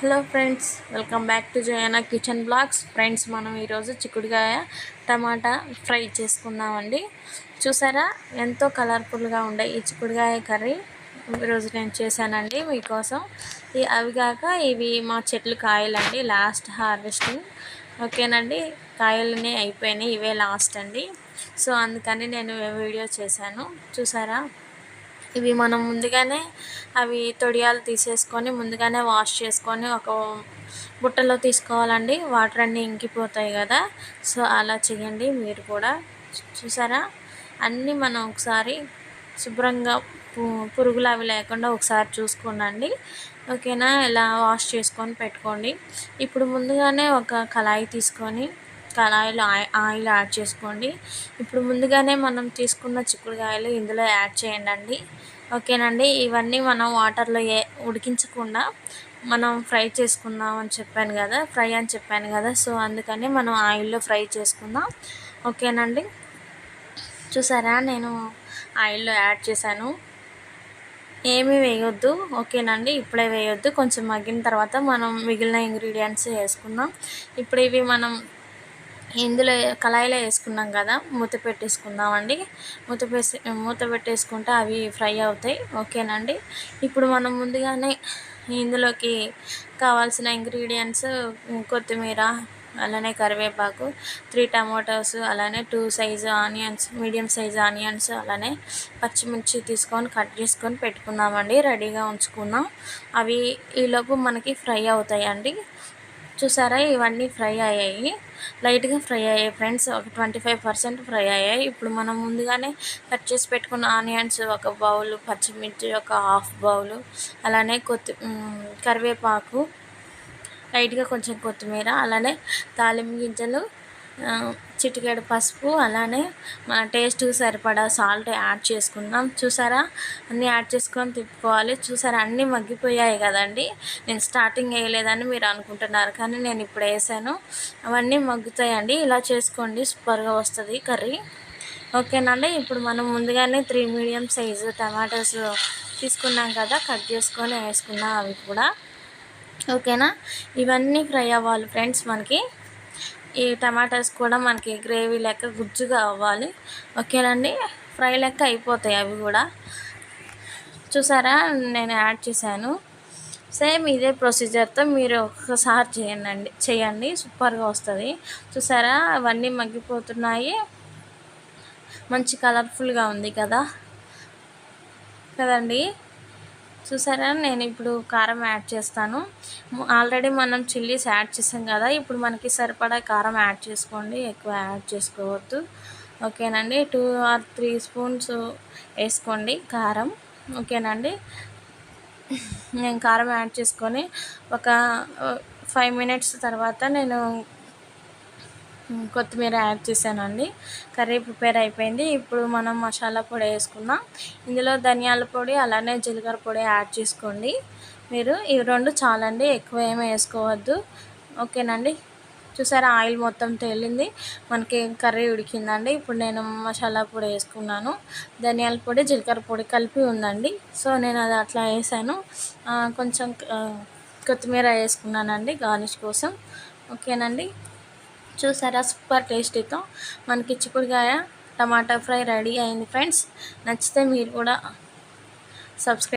Hello friends welcome back to Jayana kitchen blogs. Friends మనం ఈరోజు చిక్కుడుకాయ టమాటా ఫ్రై చేసుకుందామండి. చూసారా? ఎంతో కలర్ఫుల్గా ఉండే ఈ చిక్కుడుకాయ కర్రీ ఈరోజు నేను చేశానండి మీకోసం. అవి కాక ఇవి మా చెట్లు కాయలండి లాస్ట్ హార్వెస్టింగ్. ఓకేనండి? కాయలనే అయిపోయినాయి ఇవే లాస్ట్ అండి. సో అందుకని నేను వీడియో చేశాను. చూసారా? ఇవి మనం ముందుగానే అవి తొడియాలు తీసేసుకొని ముందుగానే వాష్ చేసుకొని ఒక బుట్టలో తీసుకోవాలండి. వాటర్ అన్నీ ఇంకిపోతాయి కదా. సో అలా చేయండి. మీరు కూడా చూసారా? అన్నీ మనం ఒకసారి శుభ్రంగా పురుగులు అవి లేకుండా ఒకసారి చూసుకోండి ఓకేనా? ఇలా వాష్ చేసుకొని పెట్టుకోండి. ఇప్పుడు ముందుగానే ఒక కళాయి తీసుకొని కళాయిలో ఆయిల్ యాడ్ చేసుకోండి. ఇప్పుడు ముందుగానే మనం తీసుకున్న చిక్కుడుకాయలు ఇందులో యాడ్ చేయండి ఓకేనండి? ఇవన్నీ మనం వాటర్లో ఏ ఉడికించకుండా మనం ఫ్రై చేసుకుందాం అని చెప్పాను కదా ఫ్రై అని చెప్పాను కదా సో అందుకని మనం ఆయిల్లో ఫ్రై చేసుకుందాం. ఓకేనండి? చూసారా? నేను ఆయిల్లో యాడ్ చేశాను. ఏమీ వేయొద్దు. ఓకేనండి? ఇప్పుడే వేయొద్దు. కొంచెం మగ్గిన తర్వాత మనం మిగిలిన ఇంగ్రీడియంట్స్ వేసుకుందాం. ఇప్పుడు ఇవి మనం ఇందులో కళాయిలో వేసుకున్నాం కదా మూత పెట్టేసుకుందామండి. మూత పెసి మూత పెట్టేసుకుంటే అవి ఫ్రై అవుతాయి. ఓకేనండి? ఇప్పుడు మనం ముందుగానే ఇందులోకి కావాల్సిన ఇంగ్రీడియంట్స్ కొత్తిమీర అలానే కరివేపాకు త్రీ టమాటోస్ అలానే two size onions medium size onions అలానే పచ్చిమిర్చి తీసుకొని కట్ చేసుకొని పెట్టుకున్నామండి. రెడీగా ఉంచుకున్నాం. అవి ఈలోపు మనకి ఫ్రై అవుతాయండి. చూసారా? ఇవన్నీ ఫ్రై అయ్యాయి. లైట్గా ఫ్రై అయ్యాయి ఫ్రెండ్స్. ఒక ట్వంటీ ఫైవ్ పర్సెంట్ ఫ్రై అయ్యాయి. ఇప్పుడు మనం ముందుగానే కట్ చేసి పెట్టుకున్న ఆనియన్స్ ఒక బౌల్ పచ్చిమిర్చి ఒక హాఫ్ బౌల్ అలానే కొత్తి కరివేపాకు లైట్గా కొంచెం కొత్తిమీర అలానే తాలింపు గింజలు చిటికెడు పసుపు అలానే మన టేస్ట్ సరిపడా సాల్ట్ యాడ్ చేసుకుందాం చూసారా? అన్నీ యాడ్ చేసుకొని తిప్పుకోవాలి. చూసారా? అన్నీ మగ్గిపోయాయి కదండి. నేను స్టార్టింగ్ వేయలేదని మీరు అనుకుంటున్నారు కానీ నేను ఇప్పుడు వేసాను. అవన్నీ మగ్గుతాయండి. ఇలా చేసుకోండి. సూపర్గా వస్తుంది కర్రీ. ఓకేనండి. ఇప్పుడు మనం ముందుగానే త్రీ మీడియం సైజు టమాటోస్ తీసుకున్నాం కదా కట్ చేసుకొని వేసుకున్నాం అవి కూడా. ఓకేనా? ఇవన్నీ ఫ్రై అవ్వాలి ఫ్రెండ్స్ మనకి. ఈ టమాటాస్ కూడా మనకి గ్రేవీ లెక్క గుజ్జుగా అవ్వాలి. ఓకేనండి? ఫ్రై లెక్క అయిపోతాయి అవి కూడా. చూసారా? నేను యాడ్ చేశాను. సేమ్ ఇదే ప్రొసీజర్తో మీరు ఒకసారి చేయండి చేయండి. సూపర్గా వస్తుంది. చూసారా? అవన్నీ మగ్గిపోతున్నాయి. మంచి కలర్ఫుల్గా ఉంది కదా? కదండి? చూసారా? నేను ఇప్పుడు కారం యాడ్ చేస్తాను. ఆల్రెడీ మనం చిల్లీస్ యాడ్ చేసాం కదా ఇప్పుడు మనకి సరిపడా కారం యాడ్ చేసుకోండి. ఎక్కువ యాడ్ చేసుకోవద్దు. ఓకేనండి? టూ ఆర్ త్రీ స్పూన్స్ వేసుకోండి కారం. ఓకేనండి? నేను కారం యాడ్ చేసుకొని ఒక ఫైవ్ మినిట్స్ తర్వాత నేను కొత్తిమీర యాడ్ చేశానండి. కర్రీ ప్రిపేర్ అయిపోయింది. ఇప్పుడు మనం మసాలా పొడి వేసుకుందాం. ఇందులో ధనియాల పొడి అలానే జీలకర్ర పొడి యాడ్ చేసుకోండి. మీరు ఇవి రెండు చాలండి ఎక్కువ ఏమీ వేసుకోవద్దు. ఓకేనండి? చూసారా ఆయిల్ మొత్తం తేలింది. మనకి కర్రీ ఉడికిందండి. ఇప్పుడు నేను మసాలా పొడి వేసుకున్నాను. ధనియాల పొడి జీలకర్ర పొడి కలిపి ఉందండి. సో నేను అది అట్లా వేసాను. కొంచెం కొత్తిమీర వేసుకున్నానండి గార్నిష్ కోసం. ఓకేనండి? చూసారా? సూపర్ టేస్టీతో మనకి చిక్కుడుకాయ టమాటా ఫ్రై రెడీ అయింది ఫ్రెండ్స్. నచ్చితే మీరు కూడా సబ్స్క్రైబ్